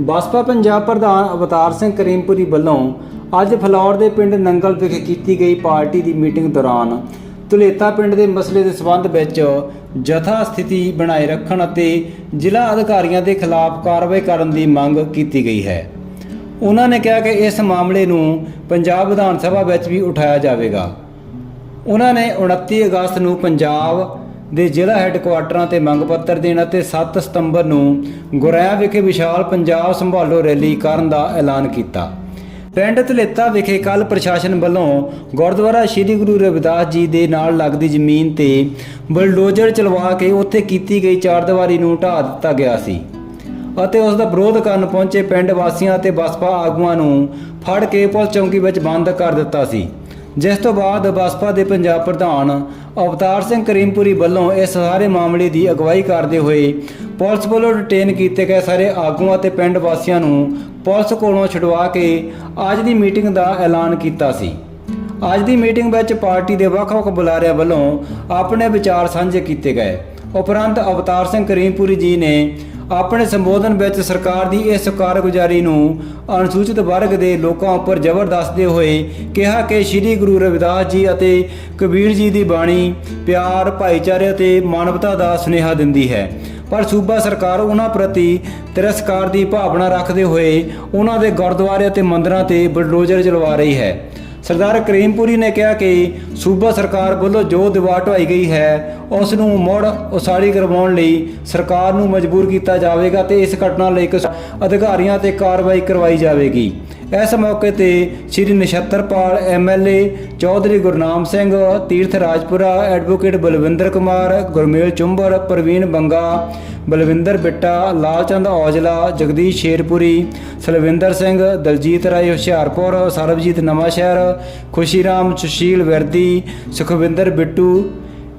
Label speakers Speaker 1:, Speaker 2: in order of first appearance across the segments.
Speaker 1: ਬਸਪਾ ਪੰਜਾਬ ਪ੍ਰਧਾਨ ਅਵਤਾਰ ਸਿੰਘ ਕਰੀਮਪੁਰੀ ਵੱਲੋਂ ਅੱਜ ਫਲੌਰ ਦੇ ਪਿੰਡ ਨੰਗਲ ਵਿਖੇ ਕੀਤੀ ਗਈ ਪਾਰਟੀ ਦੀ ਮੀਟਿੰਗ ਦੌਰਾਨ ਧੁਲੇਤਾ ਪਿੰਡ ਦੇ ਮਸਲੇ ਦੇ ਸਬੰਧ ਵਿੱਚ ਜਥਾ ਸਥਿਤੀ ਬਣਾਏ ਰੱਖਣ ਅਤੇ ਜ਼ਿਲ੍ਹਾ ਅਧਿਕਾਰੀਆਂ ਦੇ ਖਿਲਾਫ ਕਾਰਵਾਈ ਕਰਨ ਦੀ ਮੰਗ ਕੀਤੀ ਗਈ ਹੈ। ਉਹਨਾਂ ਨੇ ਕਿਹਾ ਕਿ ਇਸ ਮਾਮਲੇ ਨੂੰ ਪੰਜਾਬ ਵਿਧਾਨ ਸਭਾ ਵਿੱਚ ਵੀ ਉਠਾਇਆ ਜਾਵੇਗਾ। ਉਹਨਾਂ ਨੇ 29 ਅਗਸਤ ਨੂੰ ਪੰਜਾਬ ਦੇ ਜ਼ਿਲ੍ਹਾ ਹੈੱਡਕੁਆਟਰਾਂ ਤੇ ਮੰਗ ਪੱਤਰ ਦੇਣ ਅਤੇ 7 ਸਤੰਬਰ ਨੂੰ ਗੁਰੇਆ ਵਿਖੇ ਵਿਸ਼ਾਲ ਪੰਜਾਬ ਸੰਭਾਲੋ ਰੈਲੀ ਕਰਨ ਦਾ ਐਲਾਨ ਕੀਤਾ। ਪਿੰਡ ਧਲੇਤਾ ਵਿਖੇ ਕੱਲ ਪ੍ਰਸ਼ਾਸਨ ਵੱਲੋਂ ਗੁਰਦੁਆਰਾ ਸ੍ਰੀ ਗੁਰੂ ਰਵਿਦਾਸ ਜੀ ਦੇ ਨਾਲ ਲੱਗਦੀ ਜ਼ਮੀਨ ਤੇ ਬਲਡੋਜ਼ਰ ਚਲਵਾ ਕੇ ਉੱਥੇ ਕੀਤੀ ਗਈ ਚਾਰਦੀਵਾਰੀ ਨੂੰ ਢਾਹ ਦਿੱਤਾ ਗਿਆ ਸੀ ਅਤੇ ਉਸ ਦਾ ਵਿਰੋਧ ਕਰਨ ਪਹੁੰਚੇ ਪਿੰਡ ਵਾਸੀਆਂ ਅਤੇ ਬਸਪਾ ਆਗੂਆਂ ਨੂੰ ਫੜ ਕੇ ਪੁਲਿਸ ਚੌਂਕੀ ਵਿੱਚ ਬੰਦ ਕਰ ਦਿੱਤਾ ਸੀ। ਜਿਸ ਤੋਂ ਬਾਅਦ ਬਸਪਾ ਦੇ ਪੰਜਾਬ ਪ੍ਰਧਾਨ ਅਵਤਾਰ ਸਿੰਘ ਕਰੀਮਪੁਰੀ ਵੱਲੋਂ ਇਸ ਸਾਰੇ ਮਾਮਲੇ ਦੀ ਅਗਵਾਈ ਕਰਦੇ ਹੋਏ ਪੁਲਿਸ ਵੱਲੋਂ ਡਿਟੇਨ ਕੀਤੇ ਗਏ ਸਾਰੇ ਆਗੂਆਂ ਅਤੇ ਪਿੰਡ ਵਾਸੀਆਂ ਨੂੰ ਪੁਲਿਸ ਕੋਲੋਂ ਛੁਡਵਾ ਕੇ ਅੱਜ ਦੀ ਮੀਟਿੰਗ ਦਾ ਐਲਾਨ ਕੀਤਾ ਸੀ। ਅੱਜ ਦੀ ਮੀਟਿੰਗ ਵਿੱਚ ਪਾਰਟੀ ਦੇ ਵੱਖ-ਵੱਖ ਬੁਲਾਰਿਆਂ ਵੱਲੋਂ ਆਪਣੇ ਵਿਚਾਰ ਸਾਂਝੇ ਕੀਤੇ ਗਏ। ਉਪਰੰਤ ਅਵਤਾਰ ਸਿੰਘ ਕਰੀਮਪੁਰੀ ਜੀ ਨੇ ਆਪਣੇ ਸੰਬੋਧਨ ਵਿੱਚ ਸਰਕਾਰ ਦੀ ਇਸ ਕਾਰਗੁਜ਼ਾਰੀ ਨੂੰ ਅਨੁਸੂਚਿਤ ਵਰਗ ਦੇ ਲੋਕਾਂ ਉੱਪਰ ਜ਼ਬਰ ਦੱਸਦੇ ਹੋਏ ਕਿਹਾ ਕਿ ਸ੍ਰੀ ਗੁਰੂ ਰਵਿਦਾਸ ਜੀ ਅਤੇ ਕਬੀਰ ਜੀ ਦੀ ਬਾਣੀ ਪਿਆਰ, ਭਾਈਚਾਰੇ ਅਤੇ ਮਾਨਵਤਾ ਦਾ ਸੁਨੇਹਾ ਦਿੰਦੀ ਹੈ। ਪਰ ਸੂਬਾ ਸਰਕਾਰ ਉਹਨਾਂ ਪ੍ਰਤੀ ਤਿਰਸਕਾਰ ਦੀ ਭਾਵਨਾ ਰੱਖਦੇ ਹੋਏ ਉਹਨਾਂ ਦੇ ਗੁਰਦੁਆਰੇ ਅਤੇ ਮੰਦਰਾਂ ਤੇ ਬਲਡੋਜ਼ਰ ਚਲਵਾ ਰਹੀ ਹੈ। ਸਰਦਾਰ ਕਰੀਮਪੁਰੀ ਨੇ ਕਿਹਾ ਕਿ ਸੂਬਾ ਸਰਕਾਰ ਵੱਲੋਂ ਜੋ ਦੀਵਾਰ ਢਾਈ ਗਈ ਹੈ, ਉਸ ਨੂੰ ਮੁੜ ਉਸਾਰੀ ਕਰਵਾਉਣ ਲਈ ਸਰਕਾਰ ਨੂੰ ਮਜਬੂਰ ਕੀਤਾ ਜਾਵੇਗਾ ਤੇ ਇਸ ਘਟਨਾ ਲਈ ਕਿਸ- ਅਧਿਕਾਰੀਆਂ ਤੇ ਕਾਰਵਾਈ ਕਰਵਾਈ ਜਾਵੇਗੀ। ਇਸ ਮੌਕੇ ਤੇ Shri Nachhattarpal MLA Chaudhary Gurnam Singh, Tirath Rajpura advocate Balwinder Kumar, Gurmel Chumbar Parveen Banga, Balwinder Bitta, Lalchand Aujla, Jagdish Sherpuri, Salwinder Singh, Daljit Rai Hoshiarpur, Sarabjit Nawanshahr, Khushiram Sushil Wardi, Sukhwinder Bittu,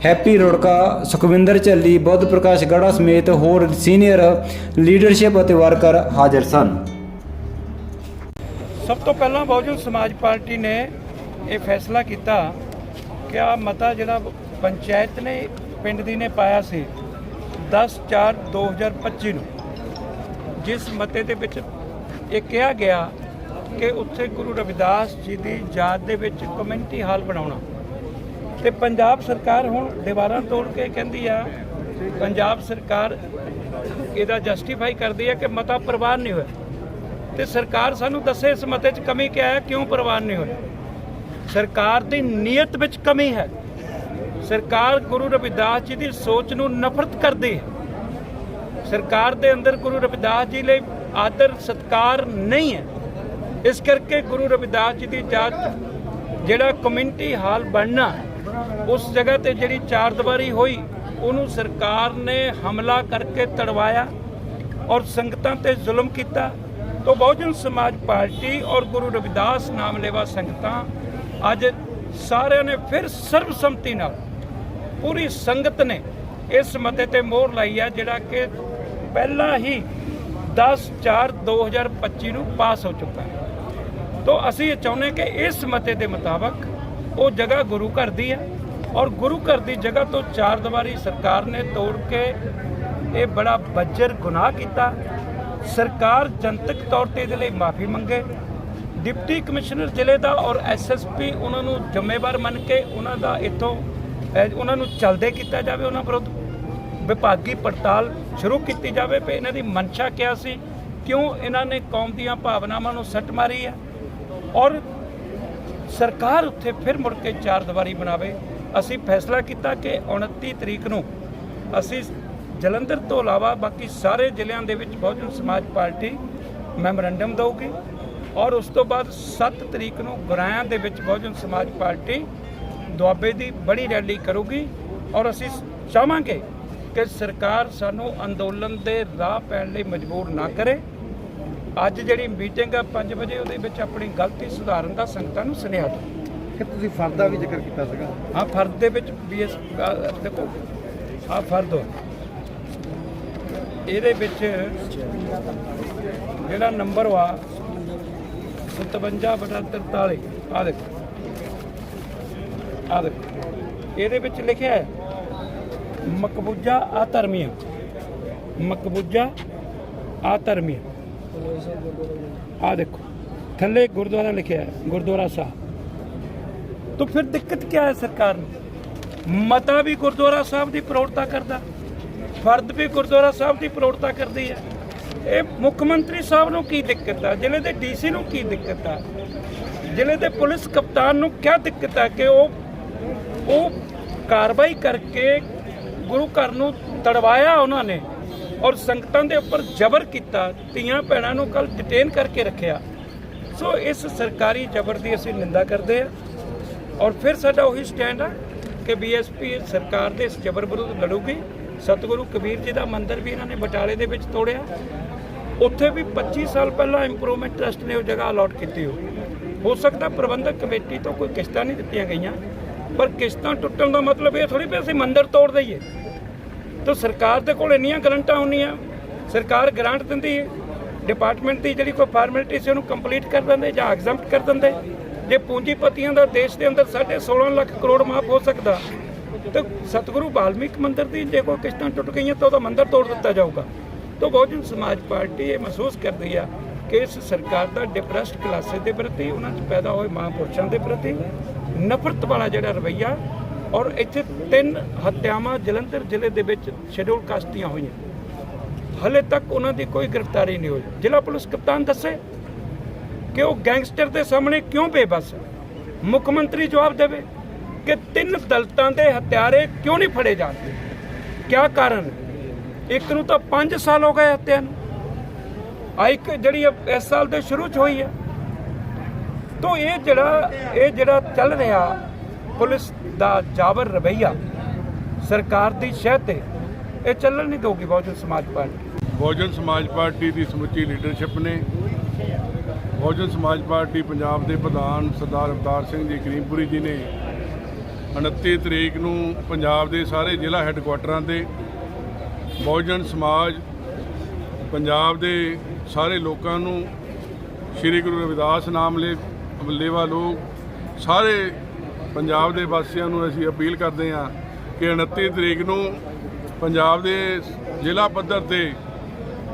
Speaker 1: Happy Rorka, Sukhwinder Jhalli, Budh Prakash Gara ਸਮੇਤ ਹੋਰ senior leadership ਅਤੇ worker ਹਾਜ਼ਰ ਸਨ।
Speaker 2: ਸਭ ਤੋਂ ਪਹਿਲਾਂ ਬਹੁਜਨ ਸਮਾਜ party ਨੇ ਇਹ ਫੈਸਲਾ ਕੀਤਾ ਕਿ ਆ ਮਤਾ ਜਿਹੜਾ ਪੰਚਾਇਤ ਨੇ, ਪਿੰਡ ਦੀ ਨੇ ਪਾਇਆ ਸੀ 10/4/2025 ਨੂੰ, ਜਿਸ ਮਤੇ ਦੇ ਵਿੱਚ ਇਹ ਕਿਹਾ ਗਿਆ ਕਿ ਉੱਥੇ ਗੁਰੂ ਰਵਿਦਾਸ ਜੀ ਦੀ ਯਾਦ ਦੇ ਵਿੱਚ ਕਮਿਊਨਿਟੀ ਹਾਲ ਬਣਾਉਣਾ। ਤੇ ਪੰਜਾਬ ਸਰਕਾਰ ਹੁਣ ਦੀਵਾਰਾਂ ਤੋੜ ਕੇ ਕਹਿੰਦੀ ਆ, ਪੰਜਾਬ ਸਰਕਾਰ ਇਹਦਾ ਜਸਟੀਫਾਈ ਕਰਦੀ ਹੈ ਕਿ ਮਤਾ ਪ੍ਰਵਾਨ ਨਹੀਂ ਹੋਇਆ। ਤੇ ਸਰਕਾਰ ਸਾਨੂੰ ਦੱਸੇ ਇਸ ਮਤੇ 'ਚ ਕਮੀ ਕਿਆ ਹੈ, ਕਿਉਂ ਪ੍ਰਵਾਨ ਨਹੀਂ ਹੋਇਆ ਸਰਕਾਰ ਦੀ ਨੀਅਤ ਵਿੱਚ ਕਮੀ ਹੈ। ਸਰਕਾਰ ਗੁਰੂ ਰਵਿਦਾਸ ਜੀ ਦੀ ਸੋਚ ਨੂੰ ਨਫ਼ਰਤ ਕਰਦੀ ਹੈ। ਸਰਕਾਰ ਦੇ ਅੰਦਰ ਗੁਰੂ ਰਵਿਦਾਸ ਜੀ ਲਈ ਆਦਰ, ਸਤਕਾਰ ਨਹੀਂ ਹੈ। ਇਸ ਕਰਕੇ ਗੁਰੂ ਰਵਿਦਾਸ ਜੀ ਦੀ ਜਾਤ, ਜਿਹੜਾ ਕਮਿਊਨਿਟੀ ਹਾਲ ਬਣਨਾ ਉਸ ਜਗ੍ਹਾ ਤੇ ਜਿਹੜੀ ਚਾਰ ਦੀਵਾਰੀ ਹੋਈ, ਉਹਨੂੰ ਸਰਕਾਰ ਨੇ ਹਮਲਾ ਕਰਕੇ ਤੜਵਾਇਆ ਔਰ ਸੰਗਤਾਂ ਤੇ ਜ਼ੁਲਮ ਕੀਤਾ। ਤੋਂ ਬਹੁਜਨ ਸਮਾਜ ਪਾਰਟੀ ਔਰ ਗੁਰੂ ਰਵਿਦਾਸ ਨਾਮ ਲੈਵਾ ਸੰਗਤਾਂ ਅੱਜ ਸਾਰਿਆਂ ਨੇ ਫਿਰ ਸਰਬਸੰਮਤੀ ਨਾਲ ਪੂਰੀ ਸੰਗਤ ਨੇ ਇਸ ਮਤੇ ਤੇ ਮੋਹਰ ਲਾਈ ਹੈ ਜਿਹੜਾ ਕਿ ਪਹਿਲਾਂ ਹੀ 10/4/2025 ਨੂੰ ਪਾਸ ਹੋ ਚੁੱਕਾ ਹੈ। ਤੋਂ ਅਸੀਂ ਇਹ ਚਾਹੁੰਦੇ ਕਿ ਇਸ ਮਤੇ ਦੇ ਮੁਤਾਬਕ ਉਹ ਜਗ੍ਹਾ ਗੁਰੂ ਘਰ ਦੀ ਹੈ ਔਰ ਗੁਰੂ ਘਰ ਦੀ ਜਗ੍ਹਾ ਤੋਂ ਚਾਰ ਦੀਵਾਰੀ ਸਰਕਾਰ ਨੇ ਤੋੜ ਕੇ ਇਹ ਬੜਾ ਬੱਜਰ ਗੁਨਾਹ ਕੀਤਾ ਸਰਕਾਰ ਜਨਤਕ ਤੌਰ ਤੇ ਇਹਦੇ ਲਈ ਮਾਫੀ ਮੰਗੇ। ਡਿਪਟੀ ਕਮਿਸ਼ਨਰ ਜ਼ਿਲ੍ਹੇ ਦਾ ਔਰ ਐਸਐਸਪੀ ਉਹਨਾਂ ਨੂੰ ਜ਼ਿੰਮੇਵਾਰ ਮੰਨ ਕੇ ਉਹਨਾਂ ਦਾ ਇੱਥੋਂ ਉਹਨਾਂ ਨੂੰ ਚਲਦੇ ਕੀਤਾ ਜਾਵੇ ਉਹਨਾਂ ਵਿਰੁੱਧ। ਵਿਭਾਗੀ ਪੜਤਾਲ ਸ਼ੁਰੂ ਕੀਤੀ ਜਾਵੇ ਵੀ ਇਹਨਾਂ ਦੀ ਮਨਸ਼ਾ ਕਿਆ ਸੀ? ਕਿਉਂ ਇਹਨਾਂ ਨੇ ਕੌਮ ਦੀਆਂ ਭਾਵਨਾਵਾਂ ਨੂੰ ਸੱਟ ਮਾਰੀ ਹੈ? ਔਰ ਸਰਕਾਰ ਉੱਥੇ ਫਿਰ ਮੁੜ ਕੇ ਚਾਰ ਦੀਵਾਰੀ ਬਣਾਵੇ ਅਸੀਂ ਫੈਸਲਾ ਕੀਤਾ ਕਿ 29 ਤਰੀਕ ਨੂੰ ਅਸੀਂ ਜਲੰਧਰ ਤੋਂ ਇਲਾਵਾ ਬਾਕੀ ਸਾਰੇ ਜ਼ਿਲ੍ਹਿਆਂ ਦੇ ਵਿੱਚ ਬਹੁਜਨ ਸਮਾਜ ਪਾਰਟੀ ਮੈਮੋਰੰਡਮ ਦਊਗੀ ਔਰ ਉਸ ਤੋਂ ਬਾਅਦ 7 ਤਰੀਕ ਨੂੰ ਗੁਰਾਇਆਂ ਦੇ ਵਿੱਚ ਬਹੁਜਨ ਸਮਾਜ ਪਾਰਟੀ ਦੁਆਬੇ ਦੀ ਬੜੀ ਰੈਲੀ ਕਰੂਗੀ ਔਰ ਅਸੀਂ ਚਾਹਾਂਗੇ ਕਿ ਸਰਕਾਰ ਸਾਨੂੰ ਅੰਦੋਲਨ ਦੇ ਰਾਹ ਪੈਣ ਲਈ ਮਜਬੂਰ ਨਾ ਕਰੇ। ਅੱਜ ਜਿਹੜੀ ਮੀਟਿੰਗ ਆ 5 ਵਜੇ ਉਹਦੇ ਵਿੱਚ ਆਪਣੀ ਗਲਤੀ ਸੁਧਾਰਨ ਦਾ ਸੰਗਤਾਂ ਨੂੰ ਸੁਨੇਹਾ ਦਿਓ।
Speaker 3: ਕਿ ਤੁਸੀਂ ਫਰਦ ਦਾ ਵੀ ਜ਼ਿਕਰ ਕੀਤਾ ਸੀਗਾ?
Speaker 2: ਆ ਫਰਦ ਦੇ ਵਿੱਚ ਬੀਐਸ ਦੇਖੋ ਆ ਫਰਦ ਹੋ। ਇਹਦੇ ਵਿੱਚ ਜਿਹੜਾ ਨੰਬਰ ਵਾ 57 ਬਟਾ 43 ਆ ਦੇਖੋ। ਆ ਦੇਖੋ। ਇਹਦੇ ਵਿੱਚ ਲਿਖਿਆ ਹੈ, ਮਕਬੂਜਾ ਆਧਰਮੀਆਂ ਮਕਬੂਜਾ ਆਧਰਮੀਆਂ ਆ ਦੇਖੋ। ਥੱਲੇ ਗੁਰਦੁਆਰਾ ਲਿਖਿਆ ਹੈ, ਗੁਰਦੁਆਰਾ ਸਾਹਿਬ। ਤਾਂ ਫਿਰ ਦਿੱਕਤ ਕੀ ਹੈ ਸਰਕਾਰ ਨੂੰ? ਮਤਾ ਵੀ ਗੁਰਦੁਆਰਾ ਸਾਹਿਬ ਦੀ ਪ੍ਰੋੜਤਾ ਕਰਦਾ। ਫਰਦ ਵੀ ਗੁਰਦੁਆਰਾ ਸਾਹਿਬ ਦੀ ਪ੍ਰੋੜਤਾ ਕਰਦੀ ਹੈ। ਇਹ ਮੁੱਖ ਮੰਤਰੀ ਸਾਹਿਬ ਨੂੰ ਕੀ ਦਿੱਕਤ ਆ? ਜ਼ਿਲ੍ਹੇ ਦੇ ਡੀਸੀ ਨੂੰ ਕੀ ਦਿੱਕਤ ਆ? ਜ਼ਿਲ੍ਹੇ ਦੇ ਪੁਲਿਸ ਕਪਤਾਨ ਨੂੰ ਕੀ ਦਿੱਕਤ ਆ ਕਿ ਉਹ ਉਹ ਕਾਰਵਾਈ ਕਰਕੇ ਗੁਰੂ ਘਰ ਨੂੰ ਤੜਵਾਇਆ ਉਹਨਾਂ ਨੇ ਔਰ ਸੰਗਤਾਂ ਦੇ ਉੱਪਰ ਜ਼ਬਰ ਕੀਤਾ, ਧੀਆਂ ਭੈਣਾਂ ਨੂੰ ਕੱਲ ਡਿਟੇਨ ਕਰਕੇ ਰੱਖਿਆ। ਸੋ ਇਸ ਸਰਕਾਰੀ ਜ਼ਬਰ ਦੀ ਅਸੀਂ ਨਿੰਦਾ ਕਰਦੇ ਆ ਔਰ ਫਿਰ ਸਾਡਾ ਉਹੀ ਸਟੈਂਡ ਆ ਕਿ ਬੀਐਸਪੀ ਸਰਕਾਰ ਦੇ ਇਸ ਜ਼ਬਰ ਵਿਰੁੱਧ ਲੜੂਗੀ। ਸਤਿਗੁਰੂ ਕਬੀਰ ਜੀ ਦਾ ਮੰਦਿਰ ਵੀ ਇਹਨਾਂ ਨੇ ਬਟਾਲੇ ਦੇ ਵਿੱਚ ਤੋੜਿਆ। ਉੱਥੇ ਵੀ 25 ਸਾਲ ਪਹਿਲਾਂ ਇੰਪਰੂਵਮੈਂਟ ਟਰਸਟ ਨੇ ਉਹ ਜਗ੍ਹਾ ਅਲਾਟ ਕੀਤੀ ਹੋ ਹੋ ਸਕਦਾ ਪ੍ਰਬੰਧਕ ਕਮੇਟੀ ਤੋਂ ਕੋਈ ਕਿਸ਼ਤਾਂ ਨਹੀਂ ਦਿੱਤੀਆਂ ਗਈਆਂ, ਪਰ ਕਿਸ਼ਤਾਂ ਟੁੱਟਣ ਦਾ ਮਤਲਬ ਇਹ ਥੋੜੀ ਵੀ ਅਸੀਂ ਮੰਦਿਰ ਤੋੜ ਦਈਏ। ਤਾਂ ਸਰਕਾਰ ਦੇ ਕੋਲ ਇੰਨੀਆਂ ਗਰੰਟਾਂ ਹੁੰਦੀਆਂ, ਸਰਕਾਰ ਗ੍ਰਾਂਟ ਦਿੰਦੀ ਹੈ ਡਿਪਾਰਟਮੈਂਟ ਦੀ ਜਿਹੜੀ ਕੋਈ ਫਾਰਮੈਲਿਟੀ ਸੀ ਉਹਨੂੰ ਕੰਪਲੀਟ ਕਰ ਦਿੰਦੇ ਜਾਂ ਐਗਜ਼ੈਂਪਟ ਕਰ ਦਿੰਦੇ। ਜੇ ਪੂੰਜੀਪਤੀਆਂ ਦਾ ਦੇਸ਼ ਦੇ ਅੰਦਰ ਸਾਢੇ 16 ਲੱਖ ਕਰੋੜ ਮਾਫ ਹੋ ਸਕਦਾ ਤਾਂ ਸਤਿਗੁਰੂ ਵਾਲਮੀਕ ਮੰਦਿਰ ਦੀ ਜੇ ਕੋਈ ਕਿਸ਼ਤਾਂ ਟੁੱਟ ਗਈਆਂ ਤਾਂ ਉਹਦਾ ਮੰਦਿਰ ਤੋੜ ਦਿੱਤਾ ਜਾਊਗਾ। ਤਾਂ ਬਹੁਜਨ ਸਮਾਜ ਪਾਰਟੀ ਇਹ ਮਹਿਸੂਸ ਕਰਦੀ ਆ ਕਿ ਇਸ ਸਰਕਾਰ ਦਾ ਡਿਪਰੈਸਡ ਕਲਾਸੇ ਦੇ ਪ੍ਰਤੀ, ਉਹਨਾਂ 'ਚ ਪੈਦਾ ਹੋਏ ਮਹਾਂਪੁਰਸ਼ਾਂ ਦੇ ਪ੍ਰਤੀ ਨਫ਼ਰਤ ਵਾਲਾ ਜਿਹੜਾ ਰਵੱਈਆ ਔਰ ਇੱਥੇ ਤਿੰਨ ਹੱਤਿਆਵਾਂ ਜਲੰਧਰ ਜ਼ਿਲ੍ਹੇ ਦੇ ਵਿੱਚ ਸ਼ੈਡਿਊਲ ਕਾਸਟ ਦੀਆਂ ਹੋਈਆਂ। ਹਲੇ ਤੱਕ ਉਹਨਾਂ ਦੀ ਕੋਈ ਗ੍ਰਿਫਤਾਰੀ ਨਹੀਂ ਹੋਈ। ਜ਼ਿਲ੍ਹਾ ਪੁਲਿਸ ਕਪਤਾਨ ਦੱਸੇ ਕਿ ਉਹ ਗੈਂਗਸਟਰ ਦੇ ਸਾਹਮਣੇ ਕਿਉਂ ਬੇਬਸ? ਮੁੱਖ ਮੰਤਰੀ ਜਵਾਬ ਦੇਵੇ। ਕਿ ਤਿੰਨ ਦਲਤਾਂ ਦੇ ਹਥਿਆਰੇ ਕਿਉਂ ਨਹੀਂ ਫੜੇ ਜਾਂਦੇ ਕੀ ਕਾਰਨ? ਇੱਕ ਨੂੰ ਤਾਂ 5 ਸਾਲ ਹੋ ਗਏ ਹੱਤਿਆ ਨੂੰ। ਆ ਇੱਕ ਜਿਹੜੀ ਇਸ ਸਾਲ ਦੇ ਸ਼ੁਰੂ ਚ ਹੋਈ ਹੈ। ਤੋਂ ਇਹ ਜਿਹੜਾ ਇਹ ਜਿਹੜਾ ਚੱਲ ਰਿਹਾ ਪੁਲਿਸ ਦਾ ਜਾਬਰ ਰਵਈਆ, ਸਰਕਾਰ ਦੀ ਸ਼ਹਿ ਤੇ, ਇਹ ਚੱਲਣ ਨਹੀਂ ਦਊਗੀ ਬਹੁਜਨ ਸਮਾਜ ਪਾਰਟੀ।
Speaker 4: ਬਹੁਜਨ ਸਮਾਜ ਪਾਰਟੀ ਦੀ ਸਮੁੱਚੀ ਲੀਡਰਸ਼ਿਪ ਨੇ। ਬਹੁਜਨ ਸਮਾਜ ਪਾਰਟੀ ਪੰਜਾਬ ਦੇ ਪ੍ਰਧਾਨ ਸਰਦਾਰ ਅਵਤਾਰ ਸਿੰਘ ਜੀ, ਕਰੀਮਪੁਰੀ ਜੀ ਨੇ 29 ਤਰੀਕ ਨੂੰ ਪੰਜਾਬ ਦੇ ਸਾਰੇ ਜ਼ਿਲ੍ਹਾ ਹੈੱਡਕੁਆਟਰਾਂ ਤੇ ਬਹੁਜਨ ਸਮਾਜ ਪੰਜਾਬ ਦੇ ਸਾਰੇ ਲੋਕਾਂ ਨੂੰ ਸ੍ਰੀ ਗੁਰੂ ਰਵਿਦਾਸ ਨਾਮ ਲੈ ਲੇਵਾ ਲੋਕ ਸਾਰੇ ਪੰਜਾਬ ਦੇ ਵਾਸੀਆਂ ਨੂੰ ਅਸੀਂ ਅਪੀਲ ਕਰਦੇ ਹਾਂ ਕਿ 29 ਤਰੀਕ ਨੂੰ ਪੰਜਾਬ ਦੇ ਜ਼ਿਲ੍ਹਾ ਪੱਧਰ ਤੇ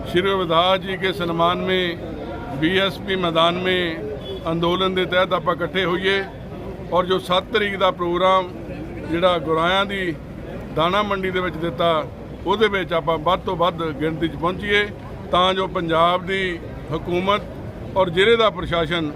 Speaker 4: श्री रविदास जी के सम्मान में बीएसपी मैदान में ਅੰਦੋਲਨ ਦੇ ਤਹਿਤ ਆਪਾਂ ਇਕੱਠੇ ਹੋਈਏ ਔਰ ਜੋ 7 ਤਰੀਕ ਦਾ ਪ੍ਰੋਗਰਾਮ ਜਿਹੜਾ ਗੁਰਾਇਆਂ ਦੀ ਦਾਣਾ ਮੰਡੀ ਦੇ ਵਿੱਚ ਦਿੱਤਾ, ਉਹਦੇ ਵਿੱਚ ਆਪਾਂ ਵੱਧ ਤੋਂ ਵੱਧ ਗਿਣਤੀ 'ਚ ਪਹੁੰਚੀਏ ਤਾਂ ਜੋ ਪੰਜਾਬ ਦੀ ਹਕੂਮਤ ਔਰ ਜ਼ਿਲ੍ਹੇ ਦਾ ਪ੍ਰਸ਼ਾਸਨ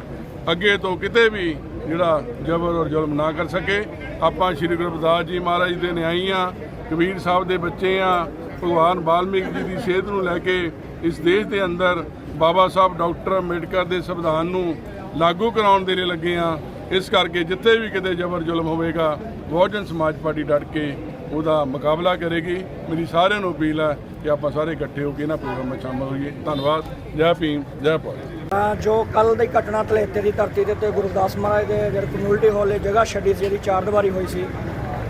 Speaker 4: ਅੱਗੇ ਤੋਂ ਕਿਤੇ ਵੀ ਜਿਹੜਾ ਜ਼ਬਰ ਔਰ ਜ਼ੁਲਮ ਨਾ ਕਰ ਸਕੇ। ਆਪਾਂ ਸ਼੍ਰੀ ਗੁਰੂ ਰਵਿਦਾਸ ਜੀ ਮਹਾਰਾਜ ਦੇ ਨਿਆਈ ਆ, ਕਬੀਰ ਸਾਹਿਬ ਦੇ ਬੱਚੇ ਆ, ਭਗਵਾਨ ਵਾਲਮੀਕ ਜੀ ਦੀ ਸੇਧ ਨੂੰ ਲੈ ਕੇ ਇਸ ਦੇਸ਼ ਦੇ ਅੰਦਰ ਬਾਬਾ ਸਾਹਿਬ ਡਾਕਟਰ ਅੰਬੇਡਕਰ ਦੇ ਸੰਵਿਧਾਨ ਨੂੰ ਲਾਗੂ ਕਰਾਉਣ ਦੇ ਲਈ ਲੱਗੇ ਆ। ਇਸ ਕਰਕੇ ਜਿੱਥੇ ਵੀ ਕਿਤੇ ਜ਼ਬਰ ਜ਼ੁਲਮ ਹੋਵੇਗਾ ਬਹੁਜਨ ਸਮਾਜ ਪਾਰਟੀ ਡਟ ਕੇ ਉਹਦਾ ਮੁਕਾਬਲਾ ਕਰੇਗੀ। ਮੇਰੀ ਸਾਰਿਆਂ ਨੂੰ ਅਪੀਲ ਹੈ ਕਿ ਆਪਾਂ ਸਾਰੇ ਇਕੱਠੇ ਹੋ ਕੇ ਇਹਨਾਂ ਪ੍ਰੋਗਰਾਮ ਵਿੱਚ ਸ਼ਾਮਲ ਹੋਈਏ। ਧੰਨਵਾਦ। ਜੈ ਭੀਮ ਜੈ ਭਾਰਤ।
Speaker 5: ਅ, ਜੋ ਕੱਲ ਦੀ ਘਟਨਾ ਤਲੇਤੇ ਦੀ ਧਰਤੀ ਦੇ ਉੱਤੇ ਗੁਰਦਾਸ ਮਹਾਰਾਜ ਦੇ ਜਿਹੜੇ ਕਮਿਊਨਿਟੀ ਹਾਲ ਦੀ ਜਗ੍ਹਾ ਛੱਡੀ ਸੀ ਜਿਹੜੀ ਚਾਰ ਦੀਵਾਰੀ ਹੋਈ ਸੀ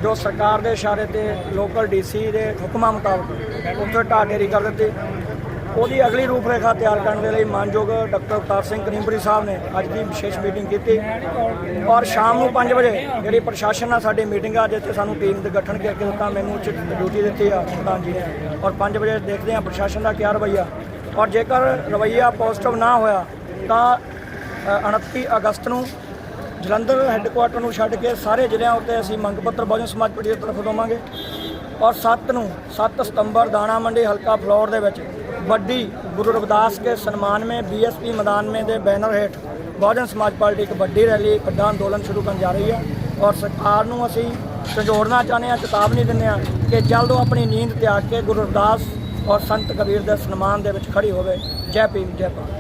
Speaker 5: ਜੋ ਸਰਕਾਰ ਦੇ ਇਸ਼ਾਰੇ ਤੇ ਲੋਕਲ ਡੀਸੀ ਦੇ ਹੁਕਮਾਂ ਮੁਤਾਬਕ ਉੱਥੇ ਢਾਹ ਢੇਰੀ ਕਰ ਦਿੱਤੀ। ਉਹਦੀ ਅਗਲੀ ਰੂਪਰੇਖਾ ਤਿਆਰ ਕਰਨ ਦੇ ਲਈ ਮਾਨਯੋਗ ਡਾਕਟਰ ਅਵਤਾਰ ਸਿੰਘ ਕਰੀਮਪੁਰੀ ਸਾਹਿਬ ਨੇ ਅੱਜ ਦੀ ਵਿਸ਼ੇਸ਼ ਮੀਟਿੰਗ ਕੀਤੀ। ਔਰ ਸ਼ਾਮ ਨੂੰ 5 ਵਜੇ ਜਿਹੜੀ ਪ੍ਰਸ਼ਾਸਨ ਨਾਲ ਸਾਡੀ ਮੀਟਿੰਗ ਆ ਜਿੱਥੇ ਸਾਨੂੰ ਟੀਮ ਦੇ ਗਠਨ ਕਰਕੇ ਦਿੱਤਾ ਮੈਨੂੰ ਉੱਚ ਡਿਊਟੀ ਦਿੱਤੀ ਆ ਪ੍ਰਧਾਨ ਜੀ ਨੇ। ਔਰ 5 ਵਜੇ ਦੇਖਦੇ ਆ ਪ੍ਰਸ਼ਾਸਨ ਦਾ ਕੀ ਰਵੱਈਆ। ਔਰ ਜੇਕਰ ਰਵੱਈਆ ਪੋਜ਼ਿਟਿਵ ਨਾ ਹੋਇਆ ਤਾਂ ਅ, 29 ਅਗਸਤ ਨੂੰ ਜਲੰਧਰ ਹੈੱਡਕੁਆਟਰ ਨੂੰ ਛੱਡ ਕੇ ਸਾਰੇ ਜ਼ਿਲ੍ਹਿਆਂ ਉੱਤੇ ਅਸੀਂ ਮੰਗ ਪੱਤਰ ਬਹੁਜਨ ਸਮਾਜ ਪਾਰਟੀ ਦੀ ਤਰਫੋਂ ਦੇਵਾਂਗੇ। ਔਰ 7 ਨੂੰ 7 ਸਤੰਬਰ ਦਾਣਾ ਮੰਡੀ ਹਲਕਾ ਫਲੋਰ ਦੇ ਵਿੱਚ ਵੱਡੀ ਗੁਰੂ ਰਵਿਦਾਸ ਕੇ ਸਨਮਾਨ में बीएसपी मैदान में ਦੇ ਬੈਨਰ ਹੇਠ ਬਹੁਜਨ ਸਮਾਜ ਪਾਰਟੀ ਇੱਕ ਵੱਡੀ ਰੈਲੀ ਇੱਕ ਵੱਡਾ ਅੰਦੋਲਨ ਸ਼ੁਰੂ ਕਰਨ ਜਾ ਰਹੀ ਹੈ ਔਰ ਸਰਕਾਰ ਨੂੰ ਅਸੀਂ ਸੰਜੋੜਨਾ ਚਾਹੁੰਦੇ ਹਾਂ ਚੇਤਾਵਨੀ ਦਿੰਦੇ ਹਾਂ ਕਿ ਜਲਦ ਉਹ ਆਪਣੀ ਨੀਂਦ ਤਿਆਗ ਕੇ ਗੁਰੂ ਰਵਿਦਾਸ ਔਰ ਸੰਤ ਕਬੀਰ ਦੇ ਸਨਮਾਨ ਦੇ ਵਿੱਚ ਖੜੀ ਹੋਵੇ ਜੈ ਭੀਮ ਜੈ ਭਾਰਤ